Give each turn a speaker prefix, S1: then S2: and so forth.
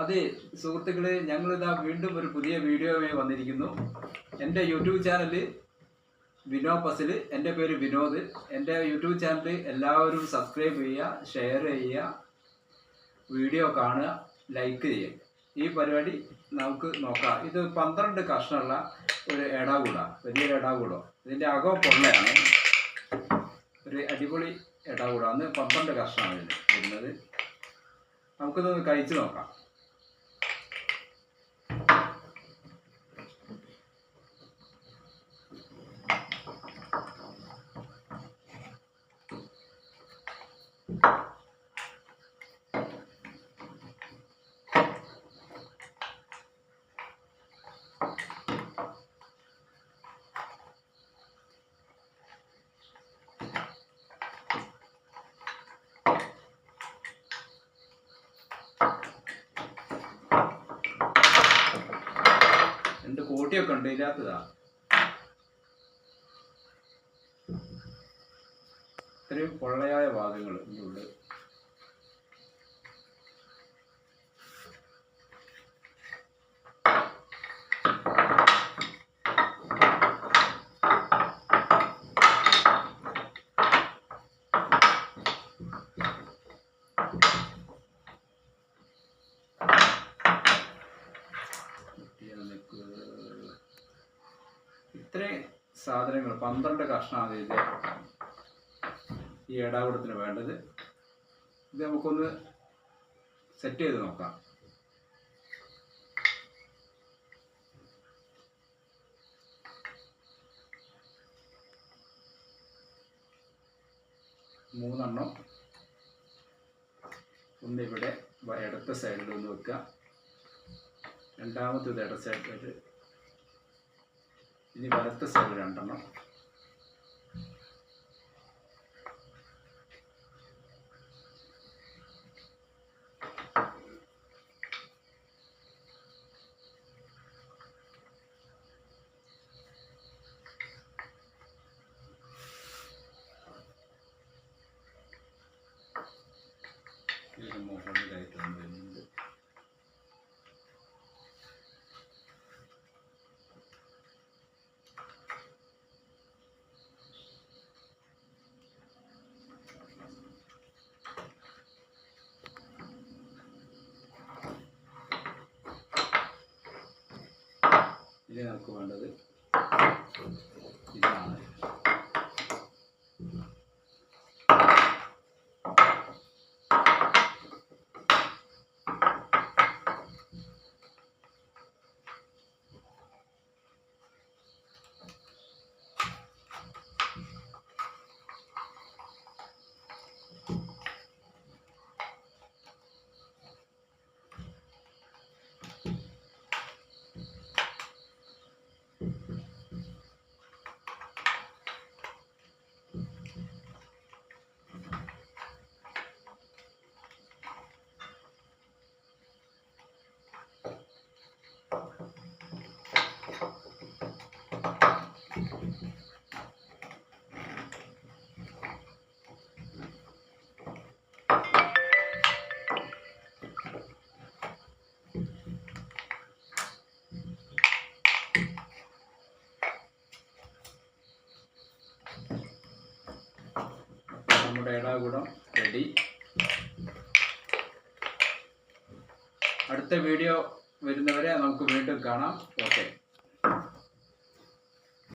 S1: അതെ സുഹൃത്തുക്കളെ ഞങ്ങളിതാ വീണ്ടും ഒരു പുതിയ വീഡിയോയുമായി വന്നിരിക്കുന്നു. എന്റെ യൂട്യൂബ് ചാനൽ വിനോ പസിൽ എന്റെ പേര് വിനോദ്. എന്റെ യൂട്യൂബ് ചാനൽ എല്ലാവരും സബ്സ്ക്രൈബ് ചെയ്യുക ഷെയർ ചെയ്യുക വീഡിയോ കാണുക ലൈക്ക് ചെയ്യുക. ഈ പരിപാടി നമുക്ക് നോക്കാം. ഇത് പന്ത്രണ്ട് കഷ്ണമുള്ള ഒരു എടാകൂടാണ് വലിയൊരു എടാകൂടോ ഇതിന്റെ അകം പൊള്ളയാണ് ഒരു അടിപൊളി എടാകൂടാന്ന് പന്ത്രണ്ട് കഷ്ണമാണ് ഇതിന് വരുന്നത്. നമുക്കിതൊന്ന് കഴിച്ച് നോക്കാം. കോട്ടിയൊക്കെ ഉണ്ട് ഇല്ലാത്തതാ ഇത്രയും പൊള്ളയായ വാദങ്ങൾ ഇതിനുണ്ട്. ഇത്രയും സാധനങ്ങൾ പന്ത്രണ്ട് കഷ്ണമാണ് ഇതിന്റെ ഈ ഏടാകുടത്തിന് വേണ്ടത് ഇത് നമുക്കൊന്ന് സെറ്റ് ചെയ്ത് നോക്കാം. മൂന്നെണ്ണം ഒന്ന് ഇവിടെ വ- ഇടത്തെ സൈഡിൽ ഒന്ന് വെക്കുക. രണ്ടാമത്തേത് ഇട സൈഡിൽ ഇനി വലത്തെ സൈഡിൽ രണ്ടെണ്ണം. ഇതിന് മുകളിലായിട്ട് വരുന്നുണ്ട്. ഇനി നമുക്ക് വേണ്ടത് ഇതാണ്. ഏടാകുടം റെഡി. അടുത്ത വീഡിയോ വരുന്നവരെ നമുക്ക് വീണ്ടും കാണാം. ഓക്കെ.